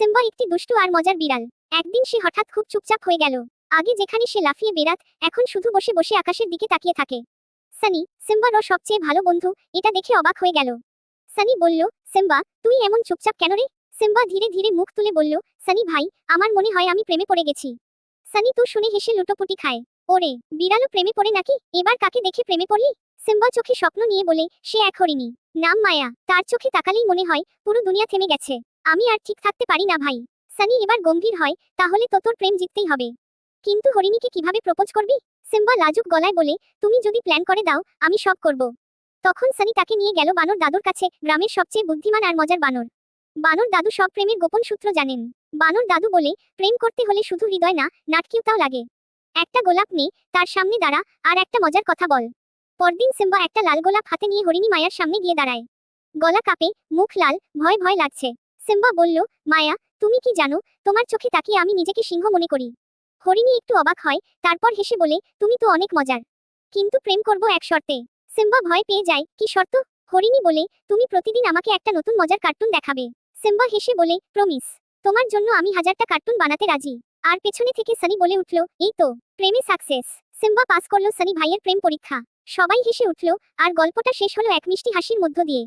Simba একটি দুষ্টু আর মজার বিড়াল। একদিন সে হঠাৎ খুব চুপচাপ হয়ে গেল। আগে যেখানে সে লাফিয়ে বেরাত এখন শুধু বসে বসে আকাশের দিকে তাকিয়ে থাকে। সানি সিম্বার ওর সবচেয়ে ভালো বন্ধু, এটা দেখে অবাক হয়ে গেল। সানি বলল, সিম্বা, তুই এমন চুপচাপ কেন রে? সিম্বা ধীরে ধীরে মুখ তুলে বলল, সানি ভাই, আমার মনে হয় আমি প্রেমে পড়ে গেছি। সানি তো শুনে হেসে লুটোপুটি খায়। ওরে, বিড়ালও প্রেমে পড়ে নাকি? এবার কাকে দেখে প্রেমে পড়লি? সিম্বা চোখে স্বপ্ন নিয়ে বলে, সে এক হরিণী। নাম মায়া। তার চোখে তাকালেই মনে হয়, পুরো দুনিয়া থেমে গেছে। আমি আর ঠিক থাকতে পারি না ভাই। সানি, এবার গম্ভীর হয়, তাহলে তো তোর প্রেম জিততেই হবে। কিন্তু হরিণীকে কীভাবে প্রপোজ করবি? সিম্বা লাজুক গলায় বলে, তুমি যদি প্ল্যান করে দাও, আমি সব করব। তখন সানি তাকে নিয়ে গেল বানর দাদুর কাছে, গ্রামের সবচেয়ে বুদ্ধিমান আর মজার বানর। বানর দাদু সব প্রেমের গোপন সূত্র জানেন। বানর দাদু বলে, প্রেম করতে হলে শুধু হৃদয় না নাটকিউতাও লাগে। একটা গোলাপ নে, তার সামনে দাঁড়া, আর একটা মজার কথা বল। পরদিন সিম্বা একটা লাল গোলাপ হাতে নিয়ে হরিণী মায়ার সামনে গিয়ে দাঁড়ায়। গলা কাঁপে, মুখ লাল, ভয় ভয় লাগছে। সিম্বা বলল, মায়া, তুমি কি জানো, তোমার চোখে তাকিয়ে আমি নিজেকে সিংহ মনে করি। হরিণী একটু অবাক হয়, তারপর হেসে বলে, তুমি তো অনেক মজার। কিন্তু প্রেম করব এক শর্তে সিম্বা ভয় পেয়ে যায়, কি শর্ত হরিণী বলে, তুমি প্রতিদিন আমাকে একটা নতুন মজার কার্টুন দেখাবে সিম্বা হেসে বলে, প্রমিস, তোমার জন্য আমি হাজারটা কার্টুন বানাতে রাজি আর পেছনে থেকে সানি বলে উঠল, এই তো, প্রেমে সাকসেস সিম্বা পাস করল সানি ভাইয়ের প্রেম পরীক্ষা। সবাই হেসে উঠল, আর গল্পটা শেষ হলো এক মিষ্টি হাসির মধ্য দিয়ে।